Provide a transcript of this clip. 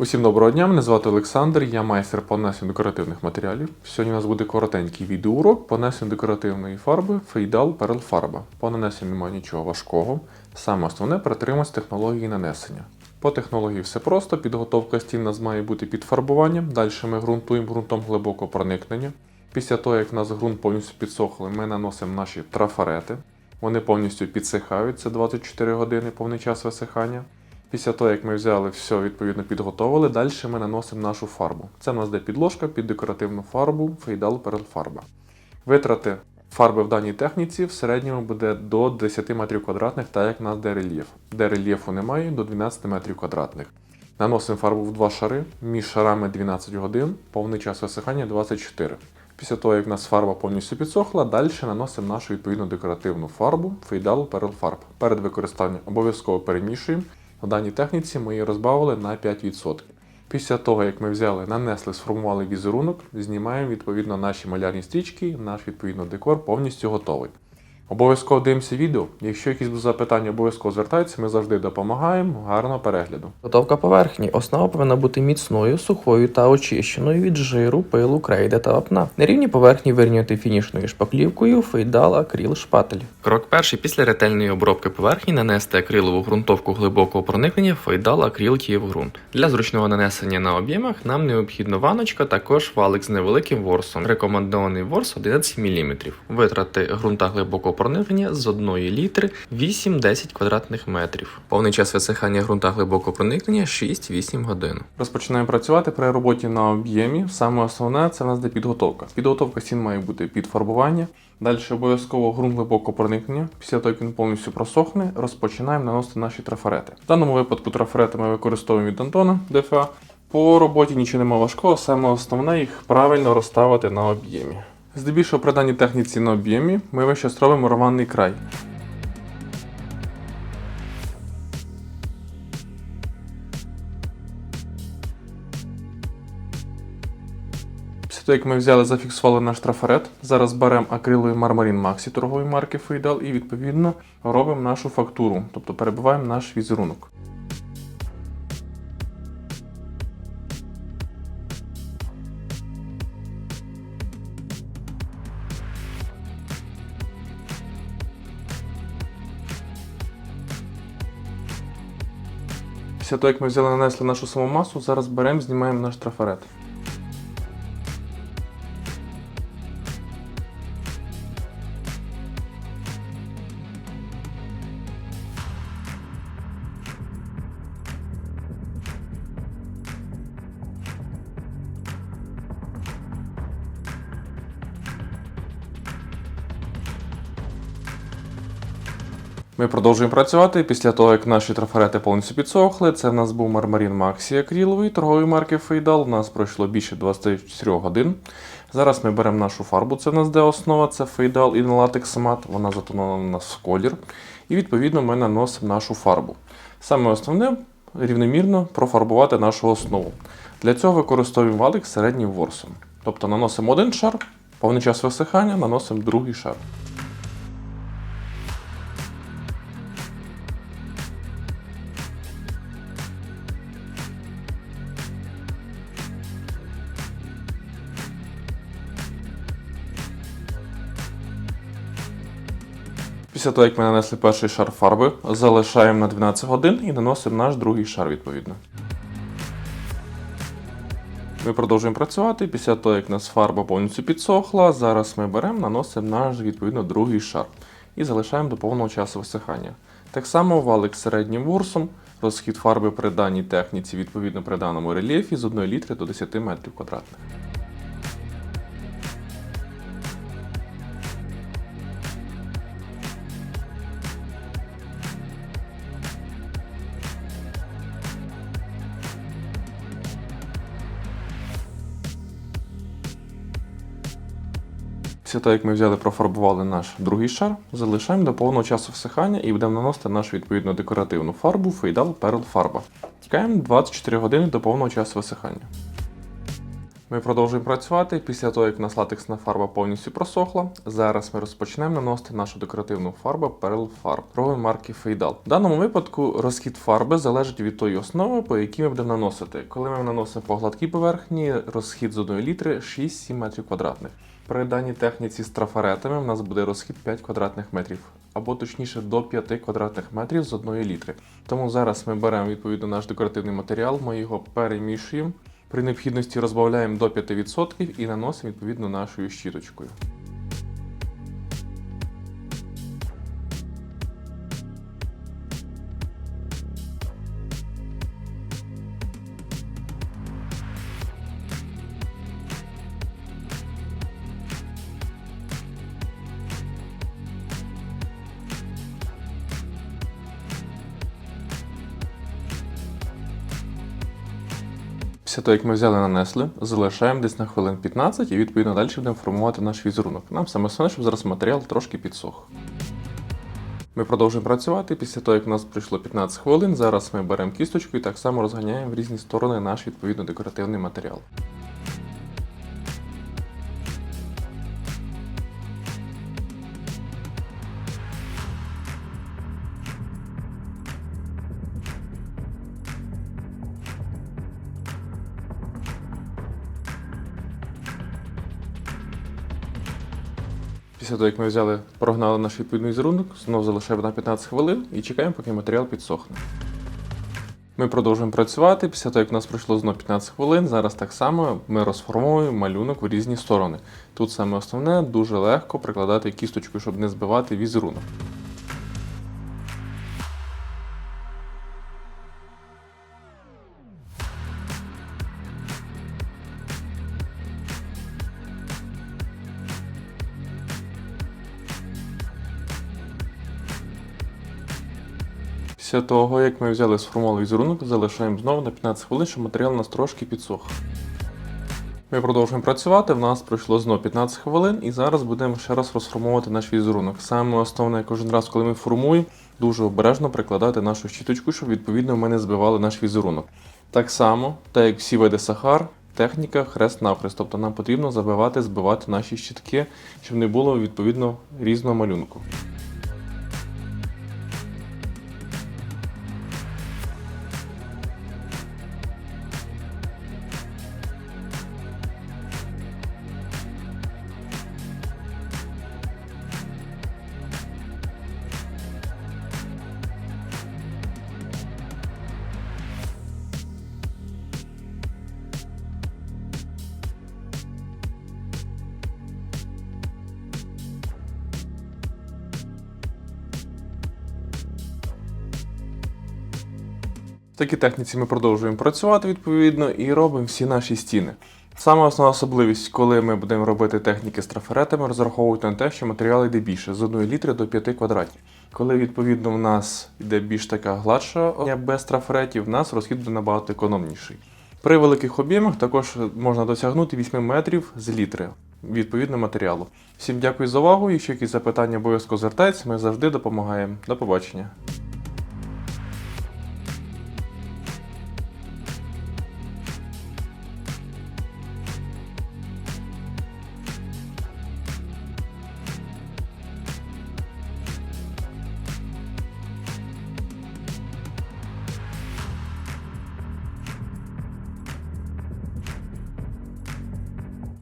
Усім доброго дня, мене звати Олександр, я майстер по нанесенню декоративних матеріалів. Сьогодні у нас буде коротенький відеоурок по нанесенню декоративної фарби Фейдал Перл Фарба. По нанесенню немає нічого важкого. Саме основне притриматися технології нанесення. По технології все просто, підготовка стін у нас має бути під фарбуванням. Далі ми ґрунтуємо ґрунтом глибокого проникнення. Після того, як у нас ґрунт повністю підсохли, ми наносимо наші трафарети. Вони повністю підсихають, це 24 години повний час висихання. Після того, як ми взяли все, відповідно підготовили, далі ми наносимо нашу фарбу. Це в нас де підложка під декоративну фарбу Фейдал Перл Фарба. Витрати фарби в даній техніці в середньому буде до 10 метрів квадратних, так як у нас де рельєф. Рельєфу немає, до 12 метрів квадратних. Наносимо фарбу в два шари, між шарами 12 годин, повний час висихання 24. Після того, як у нас фарба повністю підсохла, далі наносимо нашу відповідну декоративну фарбу Фейдал Перл Фарб. Перед використанням обов'язково перемішуємо. В даній техніці ми її розбавили на 5%. Після того, як ми взяли, нанесли, сформували візерунок, знімаємо відповідно наші малярні стрічки, наш відповідно декор повністю готовий. Обов'язково дивимося відео. Якщо якісь запитання, обов'язково звертайтеся, ми завжди допомагаємо. Гарного перегляду. Готовка поверхні. Основа повинна бути міцною, сухою та очищеною від жиру, пилу, крейди та вапна. На рівні поверхні вирівняти фінішною шпаклівкою, фейдал, акрил, шпатель. Крок перший. Після ретельної обробки поверхні нанести акрилову ґрунтовку глибокого проникнення, фейдал, акрил, ґрунт. Для зручного нанесення на об'ємах нам необхідна ваночка, також валик з невеликим ворсом. Рекомендований ворс 11 мм. Витрати ґрунта глибокого проникнення з 1 літри 8-10 квадратних метрів. Повний час висихання ґрунта глибокого проникнення 6-8 годин. Розпочинаємо працювати при роботі на об'ємі. Саме основне це в нас де підготовка. Підготовка стін має бути під фарбування. Далі обов'язково ґрунт глибокого проникнення. Після того, як він повністю просохне, розпочинаємо наносити наші трафарети. В даному випадку трафарети ми використовуємо від Антона ДФА. По роботі нічого немає важкого, саме основне їх правильно розставити на об'ємі. Здебільшого при даній техніці на об'ємі ми час робимо рваний край. Після того, як ми взяли, зафіксували наш трафарет, зараз беремо акриловий мармарин Максі торгової марки Фейдал і відповідно робимо нашу фактуру, тобто перебиваємо наш візерунок. Після того, як ми взяли нанесли нашу саму масу, зараз беремо, знімаємо наш трафарет. Ми продовжуємо працювати. Після того, як наші трафарети повністю підсохли, це в нас був мармарин Максі акриловий торгової марки Фейдал. У нас пройшло більше 24 годин. Зараз ми беремо нашу фарбу, це в нас де основа, це Фейдал і Latex Matte. Вона затонована у нас в колір. І відповідно ми наносимо нашу фарбу. Саме основне рівномірно профарбувати нашу основу. Для цього використовуємо валик з середнім ворсом. Тобто наносимо один шар, повний час висихання, наносимо другий шар. Після того, як ми нанесли перший шар фарби, залишаємо на 12 годин і наносимо наш другий шар відповідно. Ми продовжуємо працювати. Після того, як у нас фарба повністю підсохла, зараз ми беремо, наносимо наш відповідно другий шар і залишаємо до повного часу висихання. Так само валик середнім ворсом, розхід фарби при даній техніці відповідно при даному рельєфі з 1 літри до 10 метрів квадратних. Після того, як ми взяли, профарбували наш другий шар, залишаємо до повного часу всихання і будемо наносити нашу відповідно декоративну фарбу Фейдал Перл Фарба. Чекаємо 24 години до повного часу висихання. Ми продовжуємо працювати після того, як у нас латексна фарба повністю просохла. Зараз ми розпочнемо наносити нашу декоративну фарбу Pearl Farb торгової марки Feydal. В даному випадку розхід фарби залежить від тої основи, по якій ми будемо наносити. Коли ми наносимо по гладкій поверхні, розхід з 1 літри 6-7 метрів квадратних. При даній техніці з трафаретами в нас буде розхід 5 квадратних метрів, або точніше до 5 квадратних метрів з 1 літри. Тому зараз ми беремо відповідно наш декоративний матеріал, ми його перемішуємо. При необхідності розбавляємо до 5% і наносимо відповідно нашою щіточкою. Після того, як ми взяли нанесли, залишаємо десь на хвилин 15 і відповідно далі будемо формувати наш візерунок. Нам саме основне, щоб зараз матеріал трошки підсох. Ми продовжуємо працювати. Після того, як у нас пройшло 15 хвилин, зараз ми беремо кісточку і так само розганяємо в різні сторони наш відповідно декоративний матеріал. Після того, як ми взяли, прогнали наш відповідний візерунок, знову залишаємо на 15 хвилин і чекаємо, поки матеріал підсохне. Ми продовжуємо працювати. Після того, як у нас пройшло знову 15 хвилин, зараз так само ми розформовуємо малюнок в різні сторони. Тут саме основне дуже легко прикладати кісточку, щоб не збивати візерунок. Після того, як ми взяли сформований візерунок, залишаємо знову на 15 хвилин, щоб матеріал у нас трошки підсох. Ми продовжуємо працювати. В нас пройшло знову 15 хвилин, і зараз будемо ще раз розформовувати наш візерунок. Саме основне, кожен раз, коли ми формуємо, дуже обережно прикладати нашу щіточку, щоб відповідно ми не збивали наш візерунок. Так само, так як всі види сахар, техніка хрест-навхрест. Тобто нам потрібно забивати, збивати наші щітки, щоб не було відповідно різного малюнку. Такій техніці ми продовжуємо працювати відповідно і робимо всі наші стіни. Саме основна особливість, коли ми будемо робити техніки з трафаретами, розраховувати на те, що матеріал йде більше з 1 літри до 5 квадратів. Коли відповідно в нас йде більш така гладша без трафаретів, в нас розхід буде набагато економніший. При великих об'ємах також можна досягнути 8 метрів з літри відповідно матеріалу. Всім дякую за увагу. Якщо якісь запитання обов'язково звертайтеся, ми завжди допомагаємо. До побачення.